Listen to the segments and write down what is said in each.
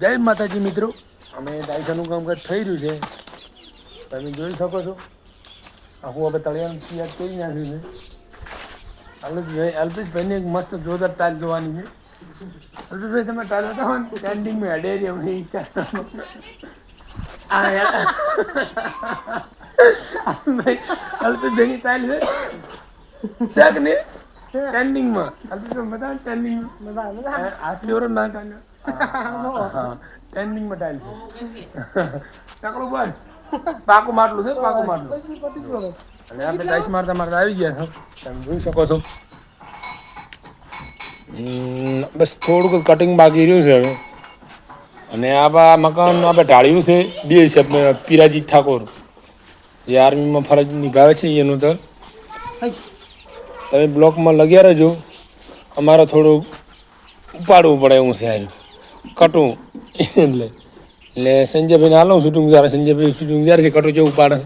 જય માતાજી મિત્રો. અમે ડાયસાનું કામકાજ થઈ રહ્યું છે. તમે જોઈ શકો છો. આખું હવે તળિયાનું તૈયાર કરી નાખ્યું છે. અલ્પેશભાઈ અલ્પેશભાઈને એક મસ્ત જોરદાર ટાલ જોવાની છે. અલ્પેશભાઈ તમે ટાલ બતાવો ને સ્ટેન્ડિંગમાં હેડે રહી અમે આ અલ્પેશભાઈની ટાલ છે. શાક ને? સ્ટેન્ડિંગમાં અલ્પેશભાઈ બતાવો સ્ટેન્ડિંગમાં આટલી ઓર ના ટાલ હા સ્ટેન્ડિંગમાં ટાઈલ છે. તકડું બોલ પાકું માટલું છે પાકું માટલું. અને આપણે ટાઈસ મારતા મારતા આવી ગયા છો તમે જોઈ શકો છો. બસ થોડુંક કટિંગ બાકી રહ્યું છે હવે. અને આ મકાન આપણે ઢાળ્યું છે બે છે પીરાજી ઠાકોર. જે આર્મીમાં ફરજ નિભાવે છે એનું તો તમે બ્લોકમાં લગ્યા રહેજો. અમારે થોડુંક ઉપાડવું પડે એવું છે હારું કટું. એટલે એટલે સંજયભાઈને હાલો, શૂટિંગ જ્યારે, સંજયભાઈ શૂટિંગ જ્યારે છે, કટું જેવું પાડે.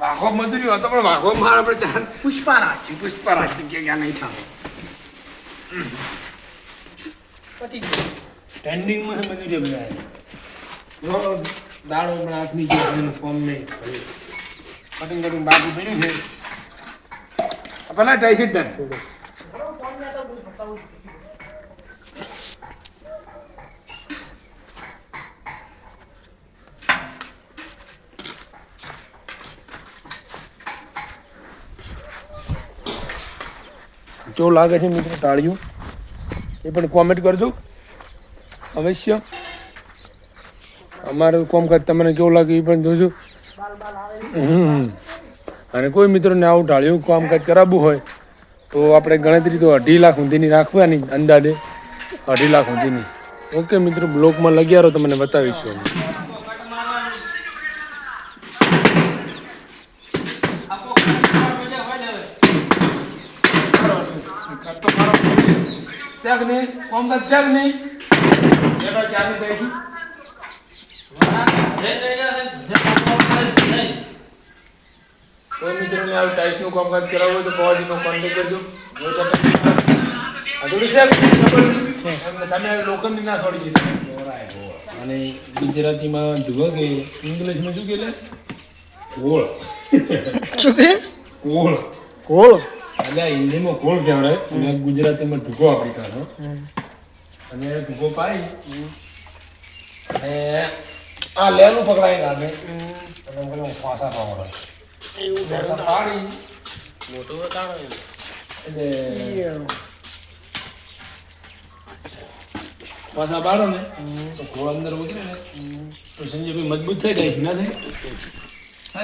વાઘો મજૂરી હતો પણ વાઘો માર આપણે પુષ્પારાજ પુષ્પારાજ કે નહીં ચાલે સ્ટેન્ડિંગમાં છે મજૂરી દાડો પણ હાથની જે એનું ફોર્મ નહીં કટિંગ કટિંગ બાકી પડ્યું છે. પેલા જ નાખ. જો લાગે છે મિત્રો ટાળ્યું, એ પણ કોમેન્ટ કરજો. અવશ્ય. અમારું કામકાજ તમને કેવું લાગે એ પણ જોજો. હમ. અને કોઈ મિત્રોને આવું ટાળ્યું કામકાજ કરાવવું હોય, તો આપણે ગણતરી તો અઢી લાખ સુધીની રાખવાની અંદાજે. અઢી લાખ સુધીની. ઓકે મિત્રો, બ્લોકમાં લગ્યા રહો, તમને બતાવીશું. શાક નહીં? કામકાજ શાક નહીં? બેઠી. કોઈ મિત્રોને આ ટાઈસનું કામકાજ કરાવવું હોય તો પવાજીનો કોન્ટેક્ટ કરજો. થોડી સાહેબ તમે લોખંડની ના છોડી દીધી. અને ગુજરાતીમાં જુઓ કે ઇંગ્લિશમાં શું કે કોળ. શું કે? કોળ. કોળ? એટલે આ હિન્દીમાં કોળ કહેવાય અને ગુજરાતીમાં ઢુકો કાઢો અને ઢુકો પાઈ. અને આ લેલું પકડાય લાગે અને પેલું ફાંસા પાવડે. ફાંસા પાડી. એટલે પાછા બાળો ને. તો ગોળ અંદર ઉતરે ને તો સંજયભાઈ મજબૂત થઈ જાય ના થાય?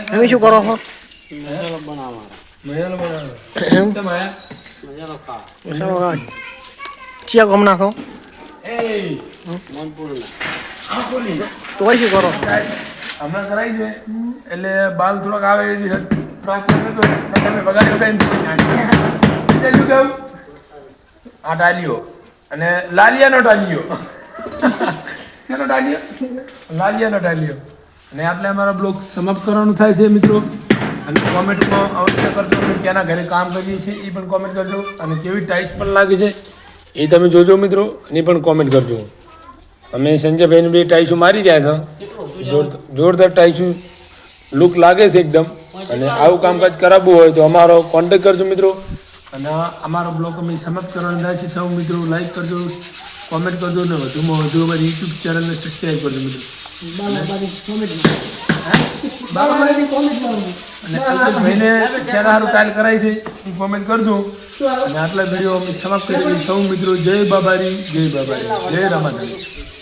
તમે શું કરો છો? મહેલ બનાવે એમ? કેમ આયા? મસાલો ખા. ચિયા ગમ નાખો. એ. આ કોની તો વળી શું કરો. હમણાં કરાવી છે. એટલે બાલ થોડોક આવે એ પ્રાર્થના કરતો તમે બગાડી બેન. શું આ ટાલીઓ અને લાલિયાનો ટાલીઓ કેનો ટાલીઓ લાલિયાનો ટાલીઓ અને આટલે અમારો બ્લોગ સમાપ્ત કરવાનું થાય છે, મિત્રો. અને કોમેન્ટમાં અવશ્ય કરજો. ક્યાંના ઘરે કામ કરીએ છીએ એ પણ કોમેન્ટ કરજો. અને કેવી ટાઈસ પણ લાગે છે, એ તમે જોજો, મિત્રો. અને પણ કોમેન્ટ કરજો. અમે સંજયભાઈને બે ટાઈસું મારી રહ્યા છો? જોર- જોરદાર ટાઈસું લુક લાગે છે એકદમ. અને આવું કામકાજ કરાવવું હોય તો અમારો કોન્ટેક કરજો મિત્રો. અને અમારો બ્લોગ અમે સમાપ્ત કરવાનો થાય છે. સૌ મિત્રો લાઈક કરજો કોમેન્ટ કરજો ને વધુમાં વધુ અમારી યુટ્યુબ ચેનલને સબસ્ક્રાઈબ કરજો મિત્રો. કોમેન્ટ કરજો. અને આટલા વીડિયો અમે સમાપ્ત કરી સૌ મિત્રો જય બાબારી જય બાબારી. જય રમાદારી